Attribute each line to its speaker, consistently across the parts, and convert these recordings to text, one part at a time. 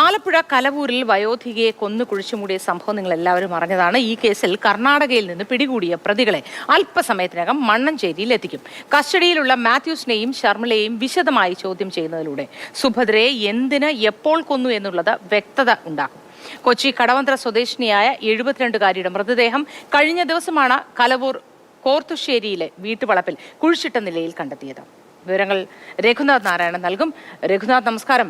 Speaker 1: ആലപ്പുഴ കലവൂരിൽ വയോധികയെ കൊന്നു കുഴിച്ചുമൂടിയ സംഭവം നിങ്ങൾ എല്ലാവരും അറിഞ്ഞതാണ്. ഈ കേസിൽ കർണാടകയിൽ നിന്ന് പിടികൂടിയ പ്രതികളെ അല്പസമയത്തിനകം മണ്ണഞ്ചേരിയിൽ എത്തിക്കും കസ്റ്റഡിയിലുള്ള മാത്യൂസിനെയും ശർമ്മലയെയും വിശദമായി ചോദ്യം ചെയ്യുന്നതിലൂടെ സുഭദ്രയെ എന്തിന് എപ്പോൾ കൊന്നു എന്നുള്ളത് വ്യക്തത ഉണ്ടാക്കും കൊച്ചി കടവന്ത്ര സ്വദേശിനിയായ എഴുപത്തിരണ്ടുകാരിയുടെ മൃതദേഹം കഴിഞ്ഞ ദിവസമാണ് കലവൂർ കോർത്തുശ്ശേരിയിലെ വീട്ടുവളപ്പിൽ കുഴിച്ചിട്ട നിലയിൽ കണ്ടെത്തിയത്. വിവരങ്ങൾ രഘുനാഥ് നാരായണൻ നൽകും. രഘുനാഥ് നമസ്കാരം.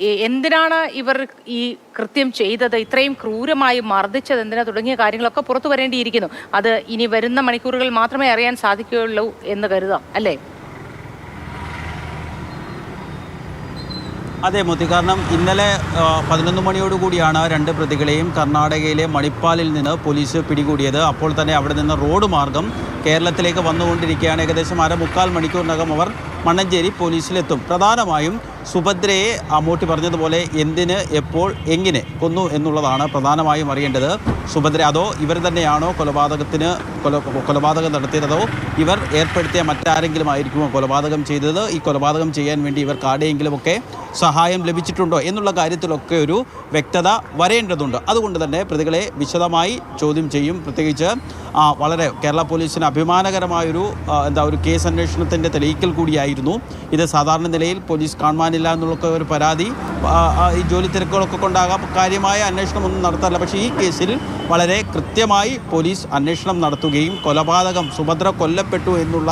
Speaker 1: എന്തിനാണ് ഇവർ ഈ കൃത്യം ചെയ്തത്? ഇത്രയും ക്രൂരമായി മർദ്ദിച്ചത് എന്തിനാ? തുടങ്ങിയ കാര്യങ്ങളൊക്കെ പുറത്തു വരേണ്ടിയിരിക്കുന്നു. അത് ഇനി വരുന്ന മണിക്കൂറുകൾ മാത്രമേ അറിയാൻ സാധിക്കുകയുള്ളൂ എന്ന് കരുതാം. അല്ലേ?
Speaker 2: അതെ മോത്തി. കാരണം ഇന്നലെ പതിനൊന്ന് മണിയോടുകൂടിയാണ് രണ്ട് പ്രതികളെയും കർണാടകയിലെ മണിപ്പാലിൽ നിന്ന് പോലീസ് പിടികൂടിയത്. അപ്പോൾ തന്നെ അവിടെ നിന്ന് റോഡ് മാർഗം കേരളത്തിലേക്ക് വന്നുകൊണ്ടിരിക്കുകയാണ്. ഏകദേശം അര മുക്കാൽ മണിക്കൂറിനകം അവർ മണ്ണഞ്ചേരി പോലീസിലെത്തും. പ്രധാനമായും സുഭദ്രയെ അമ്മൂട്ടി പറഞ്ഞതുപോലെ എന്തിന് എപ്പോൾ എങ്ങനെ കൊന്നു എന്നുള്ളതാണ് പ്രധാനമായും അറിയേണ്ടത്. സുഭദ്ര അതോ ഇവർ തന്നെയാണോ കൊലപാതകത്തിന് കൊല കൊലപാതകം നടത്തിയത്? ഇവർ ഏർപ്പെടുത്തിയ മറ്റാരെങ്കിലും ആയിരിക്കുമോ കൊലപാതകം ചെയ്തത്? ഈ കൊലപാതകം ചെയ്യാൻ വേണ്ടി ഇവർക്ക് ആരുടെയെങ്കിലുമൊക്കെ സഹായം ലഭിച്ചിട്ടുണ്ടോ എന്നുള്ള കാര്യത്തിലൊക്കെ ഒരു വ്യക്തത വരേണ്ടതുണ്ട്. അതുകൊണ്ട് തന്നെ പ്രതികളെ വിശദമായി ചോദ്യം ചെയ്യും. പ്രത്യേകിച്ച് വളരെ കേരള പോലീസിന് അഭിമാനകരമായൊരു എന്താ ഒരു കേസ് അന്വേഷണത്തിന്റെ തെളിയിക്കൽ കൂടിയായിരുന്നു. ഇത് സാധാരണ നിലയിൽ പോലീസ് കാണുവാനില്ല എന്നുള്ള ഒരു പരാതി. ഈ ജോലി തിരക്കുകളൊക്കെ കൊണ്ടാകാം. കാര്യമായ അന്വേഷണമൊന്നും നടത്താറില്ല. പക്ഷേ ഈ കേസിൽ വളരെ കൃത്യമായി പോലീസ് അന്വേഷണം നടത്തുകയും കൊലപാതകം സുഭദ്ര കൊല്ലപ്പെട്ടു എന്നുള്ള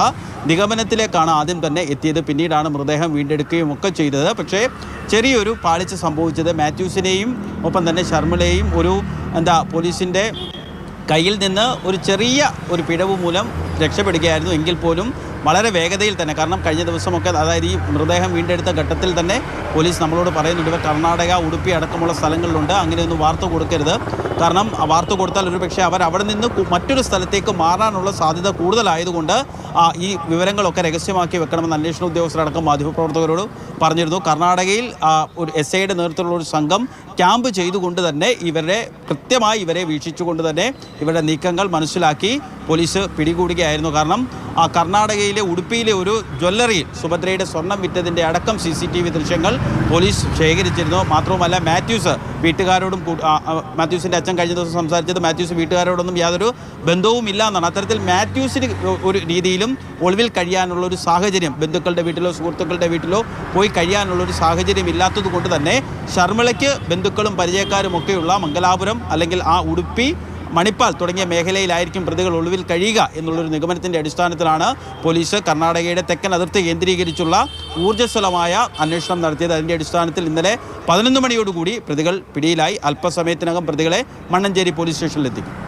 Speaker 2: നിഗമനത്തിലേക്കാണ് ആദ്യം തന്നെ എത്തിയത്. പിന്നീടാണ് മൃതദേഹം വീണ്ടെടുക്കുകയും ഒക്കെ ചെയ്തത്. പക്ഷേ ചെറിയൊരു പാളിച്ച സംഭവിച്ചത് മാത്യൂസിനെയും ഒപ്പം തന്നെ ശർമ്മിളയെയും ഒരു എന്താ പോലീസിന്റെ കയ്യിൽ നിന്ന് ഒരു ചെറിയ ഒരു പിഴവ് മൂലം രക്ഷപ്പെടുകയായിരുന്നു എങ്കിൽ പോലും വളരെ വേഗതയിൽ തന്നെ. കാരണം കഴിഞ്ഞ ദിവസമൊക്കെ അതായത് ഈ മൃതദേഹം വീണ്ടെടുത്ത ഘട്ടത്തിൽ തന്നെ പോലീസ് നമ്മളോട് പറയുന്നുണ്ട് കർണാടക ഉടുപ്പി അടക്കമുള്ള സ്ഥലങ്ങളിലുണ്ട് അങ്ങനെയൊന്നും വാർത്ത കൊടുക്കരുത്. കാരണം വാർത്ത കൊടുത്താൽ ഒരു പക്ഷേ അവർ അവിടെ നിന്ന് മറ്റൊരു സ്ഥലത്തേക്ക് മാറാനുള്ള സാധ്യത കൂടുതലായതുകൊണ്ട് ഈ വിവരങ്ങളൊക്കെ രഹസ്യമാക്കി വെക്കണമെന്ന് അന്വേഷണ ഉദ്യോഗസ്ഥരടക്കം മാധ്യമപ്രവർത്തകരോട് പറഞ്ഞിരുന്നു. കർണാടകയിൽ ഒരു എസ് ഐയുടെ നേതൃത്വത്തിലുള്ള ഒരു സംഘം ക്യാമ്പ് ചെയ്തുകൊണ്ട് തന്നെ ഇവരെ കൃത്യമായി ഇവരെ വീക്ഷിച്ചുകൊണ്ട് തന്നെ ഇവരുടെ നീക്കങ്ങൾ മനസ്സിലാക്കി പോലീസ് പിടികൂടുകയായിരുന്നു. കാരണം കർണാടകയിലെ ഉടുപ്പിയിലെ ഒരു ജ്വല്ലറിയിൽ സുഭദ്രയുടെ സ്വർണം വിറ്റതിന്റെ അടക്കം സി സി ടി വി ദൃശ്യങ്ങൾ പോലീസ് ശേഖരിച്ചിരുന്നു. മാത്രവുമല്ല മാത്യൂസ് വീട്ടുകാരോടും ആ, ആ, മാത്യൂസിന്റെ അച്ഛൻ കഴിഞ്ഞ ദിവസം സംസാരിച്ചത് മാത്യൂസ് വീട്ടുകാരോടൊന്നും യാതൊരു ബന്ധവും ഇല്ല എന്നാണ് അത്തരത്തിൽ മാത്യൂസിന് ഒരു രീതിയിലും ഒളിവിൽ കഴിയാനുള്ള ഒരു സാഹചര്യം ബന്ധുക്കളുടെ വീട്ടിലോ സുഹൃത്തുക്കളുടെ വീട്ടിലോ പോയി കഴിയാനുള്ള ഒരു സാഹചര്യം ഇല്ലാത്തത് കൊണ്ട് തന്നെ ശർമിളയ്ക്ക് ബന്ധുക്കളും പരിചയക്കാരും ഒക്കെയുള്ള മംഗലാപുരം അല്ലെങ്കിൽ ആ ഉടുപ്പി മണിപ്പാൽ തുടങ്ങിയ മേഖലയിലായിരിക്കും പ്രതികൾ ഒളിവിൽ കഴിയുക എന്നുള്ളൊരു നിഗമനത്തിന്റെ അടിസ്ഥാനത്തിലാണ് പോലീസ് കർണാടകയുടെ തെക്കൻ അതിർത്തി കേന്ദ്രീകരിച്ചുള്ള ഊർജസ്വലമായ അന്വേഷണം നടത്തിയത്. അതിന്റെ അടിസ്ഥാനത്തിൽ ഇന്നലെ പതിനൊന്ന് മണിയോടുകൂടി പ്രതികൾ പിടിയിലായി. അല്പസമയത്തിനകം പ്രതികളെ മണ്ണഞ്ചേരി പോലീസ് സ്റ്റേഷനിലെത്തിക്കും